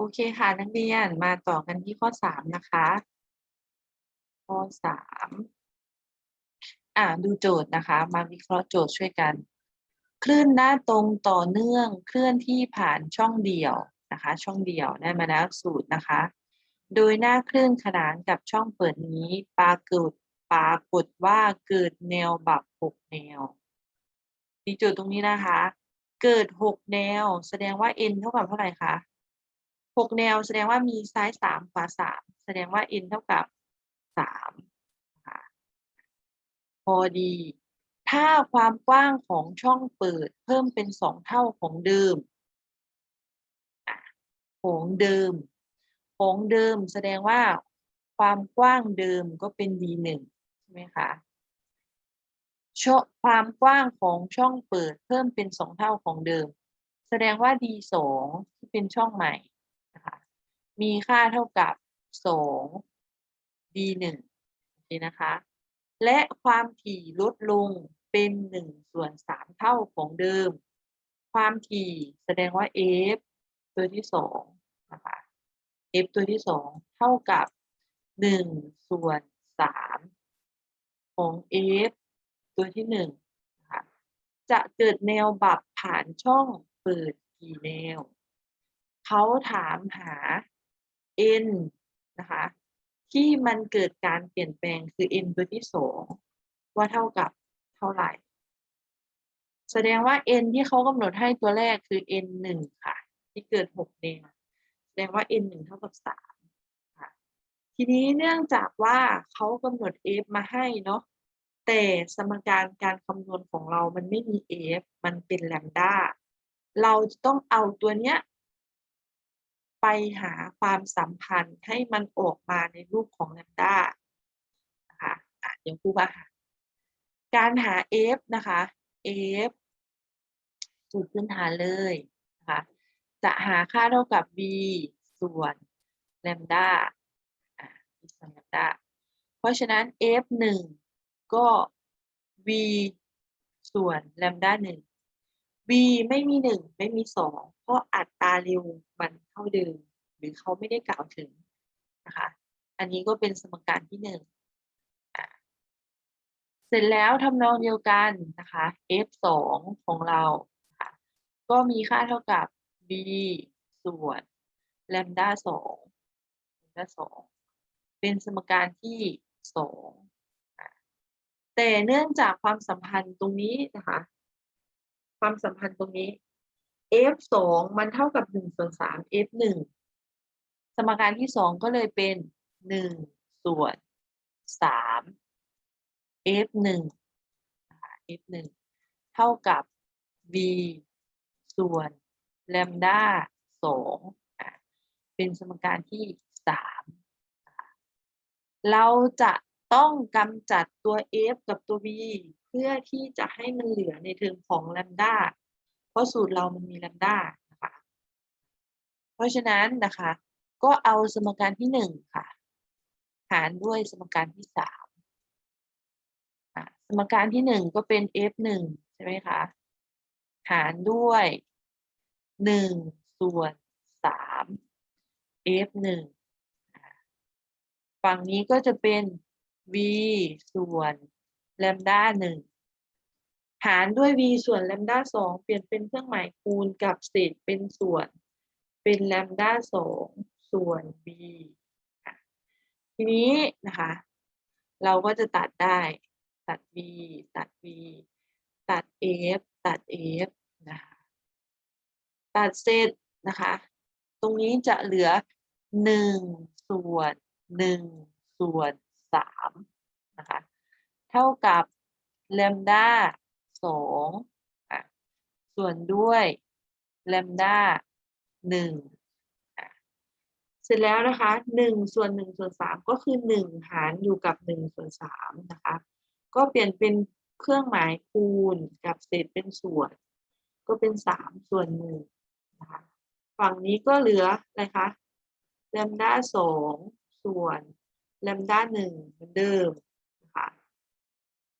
โอเคค่ะนักเรียนมาต่อกันที่ข้อสามนะคะ ข้อสามอ่าดูโจทย์นะคะ มาวิเคราะห์โจทย์ช่วยกัน คลื่นหน้าตรงต่อเนื่องเคลื่อนที่ผ่านช่องเดี่ยวนะคะ ช่องเดี่ยวได้มาแล้วสูตรนะคะ โดยหน้าคลื่นขนานกับช่องเปิดนี้ปรากฏปรากฏว่าเกิดแนวบับหกแนวที่โจทย์ตรงนี้นะคะ เกิดหกแนว แสดงว่า n เท่ากับเท่าไหร่คะ หกแนวแสดงว่ามีซ้ายสามขวาสามแสดงว่า n เท่ากับสามพอดี ถ้าความกว้างของช่องเปิดเพิ่มเป็นสองเท่าของเดิมของเดิม ของเดิมแสดงว่าความกว้างเดิมก็เป็น d หนึ่งใช่ไหมคะช่องความกว้างของช่องเปิดเพิ่มเป็นสองเท่าของเดิม แสดงว่า d สองที่เป็นช่องใหม่ มีค่าเท่ากับสอง d หนึ่งโอเคนะคะ และความถี่ลดลงเป็นหนึ่งส่วนสามเท่าของเดิม ความถี่แสดงว่า f ตัวที่สองนะคะ f ตัวที่สองเท่ากับหนึ่งส่วนสามของ f ตัวที่หนึ่งนะคะจะเกิดแนวบับผ่านช่องเปิดกี่แนว เขาถามหา n นะคะที่มันเกิดการเปลี่ยนแปลงคือ n ตัวที่สองว่าเท่ากับเท่าไหร่ แสดงว่า n ที่เขากำหนดให้ตัวแรกคือ n หนึ่งค่ะ ที่เกิดหกแนแสดงว่า n หนึ่งเท่ากับสามค่ะทีนี้เนื่องจากว่าเขากำหนด f มาให้เนาะแต่สมการการคำนวณของเรามันไม่มี f มันเป็นแลมดาเราจะต้องเอาตัวเนี้ย ไปหาความสัมพันธ์ให้มันออกมาในรูปของแลมดานะคะอะเดี๋ยวครูมาหาการหา f นะคะ f สูตรพื้นฐานเลยนะคะจะหาค่าเท่ากับ b ส่วนแลมดาอะ b ส่วนแลมดาเพราะฉะนั้น f หนึ่งก็ v ส่วนแลมดาหนึ่ง v ไม่มีหนึ่งไม่มีสองเพราะอัตราเร็วมัน เท่าเดิม หรือเขาไม่ได้กล่าวถึงนะคะ อันนี้ก็เป็นสมการที่หนึ่งเสร็จแล้วทำนองเดียวกันนะคะ f สองของเราค่ะก็มีค่าเท่ากับ b ส่วนแลมดาสองแลมดาสองเป็นสมการที่สองแต่เนื่องจากความสัมพันธ์ตรงนี้นะคะ ความสัมพันธ์ตรงนี้ f สองมันเท่ากับหนึ่งส่วนสาม f หนึ่งสมการที่สองก็เลยเป็นหนึ่งส่วนสาม f หนึ่ง f หนึ่งเท่ากับ v ส่วนแลมดาสองเป็นสมการที่สามเราจะต้องกำจัดตัว f กับตัว v เพื่อที่จะให้มันเหลือในเทอมของแลมดา ราะสูตรเรามันมีแลมดานะคะเพราะฉะนั้นนะคะ ก็เอาสมการที่หนึ่งค่ะ หารด้วยสมการที่สามสมการที่หนึ่งก็เป็น f หนึ่งใช่ไหมคะหารด้วยหนึ่งส่วนสาม f หนึ่งฝั่งนี้ก็จะเป็น v ส่วนแลมด้าหนึ่ง หารด้วย v ส่วนแลมดาสองเปลี่ยนเป็นเครื่องหมายคูณกับเศษเป็นส่วน เป็นแลมดาสองส่วน v ทีนี้นะคะ เราก็จะตัดได้ตัด v ตัด v ตัด f ตัด f นะคะตัดเสร็จนะคะ ตรงนี้จะเหลือหนึ่งส่วนหนึ่งส่วนสามนะคะ เท่ากับแลมดา สองอะส่วนด้วยแลมดาหนึ่งเสร็จแล้วนะคะหนึ่งส่วนหนึ่งส่วนสามก็คือหนึ่งหารอยู่กับหนึ่งส่วนสามนะคะ ก็เปลี่ยนเป็นเครื่องหมายคูณกับเศษเป็นส่วน ก็เป็นสามส่วนหนึ่งนะคะฝั่งนี้ก็เหลืออะไรคะแลมด้าสองส่วนแลมด้าหนึ่งเหมือนเดิม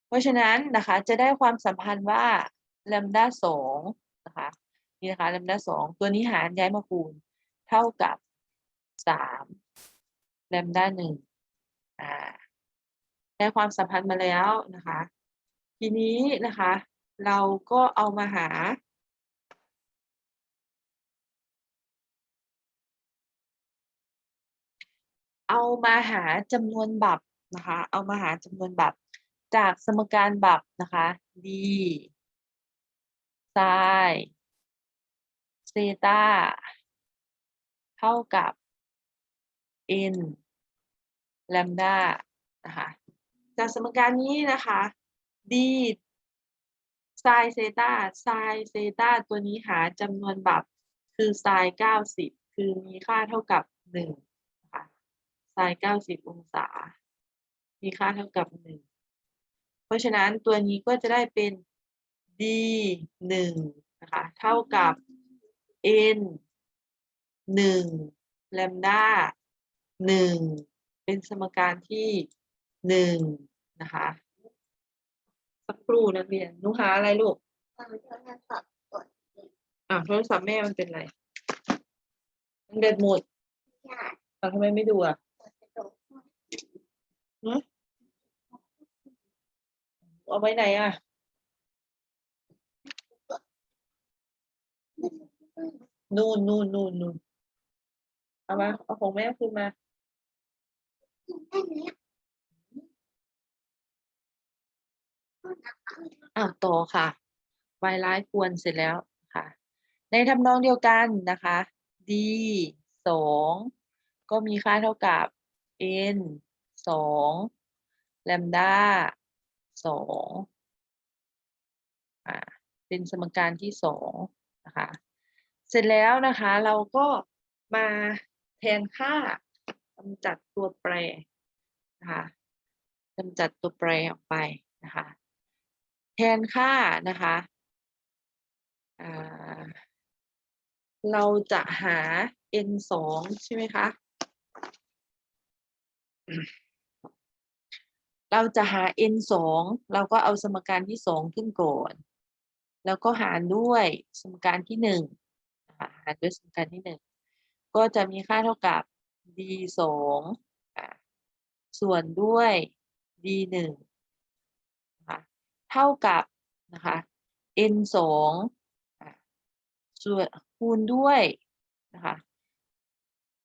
เพราะฉะนั้นนะคะจะได้ความสัมพันธ์ว่าแลมดาสองนะคะนี่นะคะแลมดาสองตัวนี้หารย้ายมาคูณ เท่ากับสามแลมด้าหนึ่งอ่าได้ความสัมพันธ์มาแล้วนะคะ ทีนี้นะคะ เราก็เอามาหาเอามาหาจำนวนบับนะคะ เอามาหาจำนวนบับ จากสมการบับนะคะ d ไซเซตาเท่ากับ n แลมดานะคะ จากสมการนี้นะคะ d ไซเซตาไซเซตาตัวนี้หาจำนวนบับคือไซน์เก้าสิบคือมีค่าเท่ากับหนึ่งนะคะไซเก้าสิบองศา มีค่าเท่ากับหนึ่ง เพราะฉะนั้นตัวนี้ก็จะได้เป็น d หนึ่งนะคะเท่ากับ n หนึ่งแลมดาหนึ่งเป็นสมการที่หนึ่งนะคะสักครู่นักเรียนหนูหาอะไรลูกเราโทรศัพท์กดอะโทรศัพท์แม่มันเป็นไร มันเด็ดหมดยากอะทำไมไม่ดูอะ กดกระโดด หึ เอาไว้ไหนอะนู่นนู่นนู่นนู่นเอามาเอาของแม่คืนมาได้ไหมอ้าวต่อค่ะวายร้ายควรเสร็จแล้วค่ะ ในทำนองเดียวกันนะคะ d สองก็มีค่าเท่ากับ n สองแลมดา สองอ่าเป็นสมการที่สองนะคะ เสร็จแล้วนะคะเราก็มาแทนค่ากำจัดตัวแปรนะคะกำจัดตัวแปรออกไปนะคะ แทนค่านะคะอ่าเราจะหา n สองใช่ไหมคะ เราจะหา n สองเราก็เอาสมการที่สองขึ้นก่อน แล้วก็หารด้วยสมการที่หนึ่งหารด้วยสมการที่หนึ่งก็จะมีค่าเท่ากับ d สองส่วนด้วย d หนึ่งเท่ากับนะคะ n สองส่วนคูณด้วยนะคะ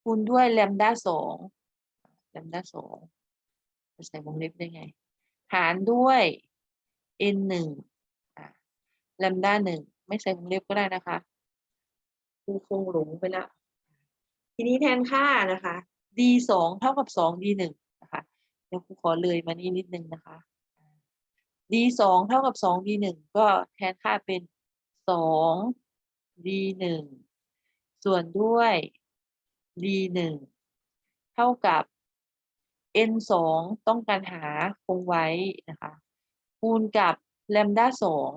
คูณด้วยแลมด้าสองแลมด้าสอง ใส่วงเล็บได้ไง หารด้วย n หนึ่งอะแลมด้าหนึ่งไม่ใส่วงเล็บก็ได้นะคะครูคงหลงไปละทีนี้แทนค่านะคะ d สองเท่ากับสอง d หนึ่งนะคะเดี๋ยวครูขอเลยมานี่นิดนึงนะคะ d สองเท่ากับสอง d หนึ่งก็แทนค่าเป็นสอง d หนึ่งส่วนด้วย d หนึ่งเท่ากับ n สองต้องการหาคงไว้นะคะคูณกับแลมด้าสอง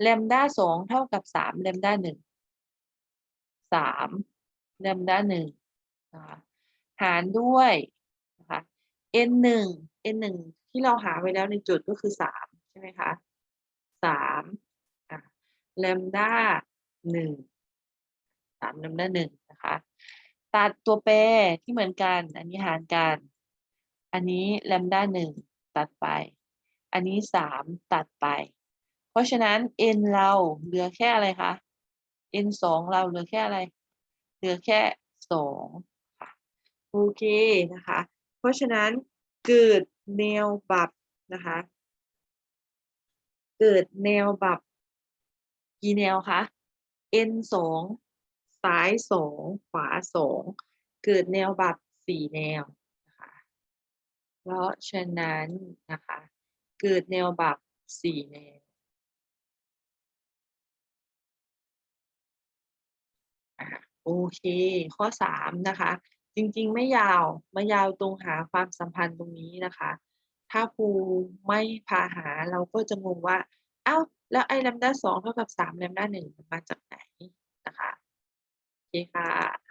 แลมด้าสองเท่ากับสามแลมด้าหนึ่งสามแลมด้าหนึ่งนะคะหารด้วยนะคะ n หนึ่ง n หนึ่งที่เราหาไว้แล้วในจุดก็คือสามใช่ไหมคะสามแลมด้าหนึ่งสามแลมด้าหนึ่งนะคะ ตัดตัวแปรที่เหมือนกัน อันนี้หารกัน อันนี้แลมด้าหนึ่งตัดไป อันนี้สามตัดไป เพราะฉะนั้น n เราเหลือแค่อะไรคะ n สองเราเหลือแค่อะไร เหลือแค่สองค่ะโอเคนะคะ เพราะฉะนั้นเกิดแนวบับนะคะ เกิดแนวบับกี่แนวคะ n สองซ้ายสองขวาสองเกิดแนวบับสี่แนว เพราะฉะนั้นนะคะ เกิดแนวบับสี่แนวโอเค ข้อสามนะคะ จริงๆไม่ยาวมายาวตรงหาความสัมพันธ์ตรงนี้นะคะ ถ้าครูไม่พาหาเราก็จะงงว่า เอ้า แล้วไอ้แลมด้าสองเท่ากับสามแลมด้าหนึ่งมาจากไหนนะคะ โอเคค่ะ